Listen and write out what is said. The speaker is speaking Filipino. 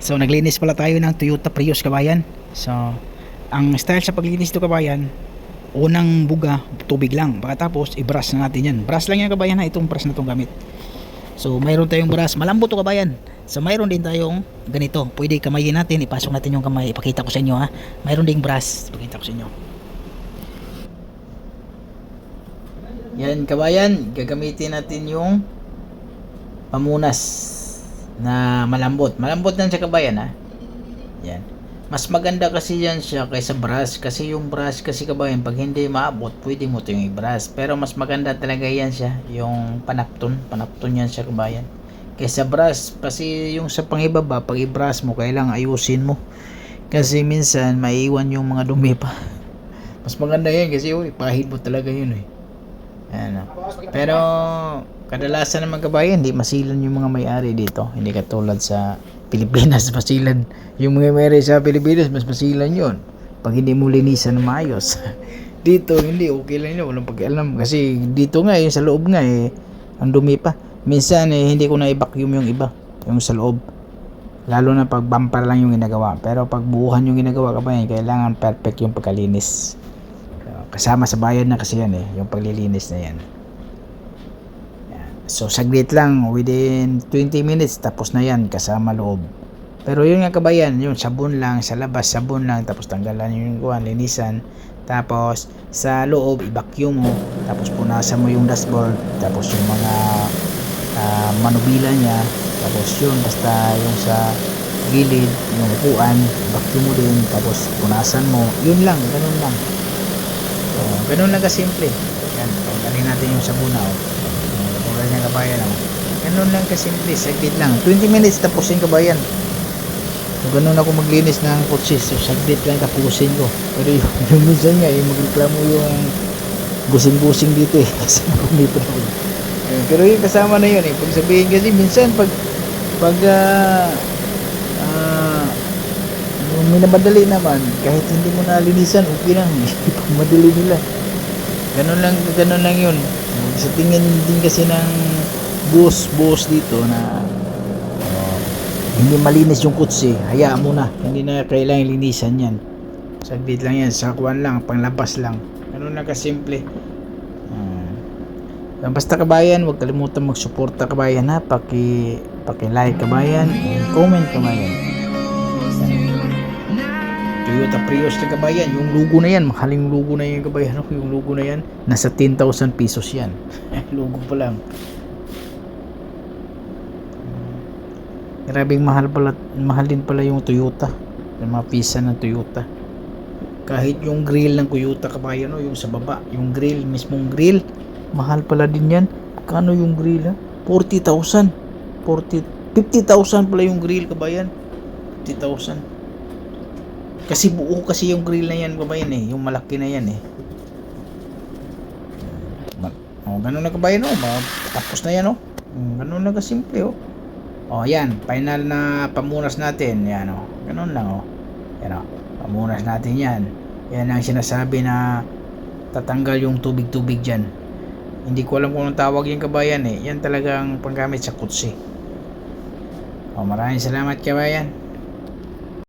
So naglinis pala tayo ng Toyota Prius kabayan. So ang style sa paglinis to kabayan, unang buga, tubig lang. Pagkatapos i-brush na natin yan. Brush lang yan kabayan ha, itong brush na itong gamit. So mayroon tayong brush, malambot to kabayan. So mayroon din tayong ganito. Pwede kamayin natin, ipasok natin yung kamay. Ipakita ko sa inyo ha. Mayroon ding brush, ipakita ko sa inyo. Yan kabayan, gagamitin natin yung pamunas na malambot. Malambot lang siya kabayan ha. Yan. Mas maganda kasi yan siya kaysa brush kasi yung brush kasi kabayan pag hindi maabot pwede mo ito yung i-brush pero mas maganda talaga yan siya yung panapton panapton yan siya kabayan kaysa brush kasi yung sa pangibaba pag i-brush mo kailangan ayusin mo kasi minsan maiiwan yung mga dumi pa mas maganda yan kasi uy, pahid mo talaga yun eh ano. Pero kadalasan naman kabayan, hindi masilan yung mga may-ari dito. Hindi katulad sa Pilipinas, masilan. Yung mga may-ari sa Pilipinas, mas masilan yun. Pag hindi mo linisan na maayos. dito, hindi, okay lang yun. Walang pakialam. Kasi dito nga, eh, sa loob nga, eh, ang dumi pa. Minsan, eh, hindi ko na i-vacuum yung iba. Yung sa loob. Lalo na pag bumper lang yung ginagawa. Pero pag buuhan yung ginagawa kabayan, kailangan perfect yung pagkalinis. Kasama sa bayan na kasi yan eh, yung paglilinis na yan. So saglit lang, within 20 minutes tapos na yan kasama loob. Pero yun nga kabayan, yung sabon lang, sa labas sabon lang, tapos tanggalan yung kuhan, linisan. Tapos sa loob, i-vacuum mo, tapos punasan mo yung dashboard, tapos yung mga ah, manubila niya, tapos yun, basta yung sa gilid, yung upuan, vacuum mo din, tapos punasan mo, yun lang, ganun lang. So, ganun lang kasimple. Yan, tanggalin natin yung sabuna. Oh. Uh, niya kabayan. Oh. Ganun lang kasimple, saglit lang. 20 minutes tapusin kabayan. So, ganun ako maglinis ng kotse. So, saglit lang tapusin ko. Pero yung, yung minsan nga, yung magreklamo yung busing-busing dito eh. Kasi. Eh, Pero yung kasama na yun eh. Pag sabihin kasi, minsan pag pag ah, ah, yung minamadali naman, kahit hindi mo nalinisan, okay lang. Pag madali nila. Ganun lang, ganun lang yun. Sa tingin din kasi ng boss, boss dito na hindi malinis yung kutsi, hayaan mo na. Hindi na kailangan linisan yan. Saglit lang yan, sakuan lang, panglabas lang. Ganun lang kasimple. Ah. basta kabayan, huwag kalimutan magsuporta kabayan ha. Paki, paki like kabayan, comment kabayan. Toyota Prius na kabayan, yung logo na yan, mahaling logo na yan kabayan, Ako, yung logo na yan, nasa 10,000 pesos yan. logo pa lang. Grabing mahal pala, mahal din pala yung Toyota. Yung mga pisa ng Toyota. Kahit yung grill ng Toyota kabayan, no, yung sa baba, yung grill, mismong grill, mahal pala din yan. Kano yung grill ha? 40,000. 40, 50,000 pala yung grill kabayan. 50,000. Kasi buo kasi yung grill na yan kabayan eh. Yung malaki na yan eh. Ma- Oh, ganun na kabayan oh. Ma- Tapos na yan oh. Mm, Ganun na kasimple oh. Oh, yan. Final na pamunas natin. Yan oh. Ganun lang oh. Yan oh. Pamunas natin yan. Yan ang sinasabi na tatanggal yung tubig-tubig dyan. Hindi ko alam kung anong tawag yung kabayan eh. Yan talagang panggamit sa kutsi. Oh, maraming salamat kabayan.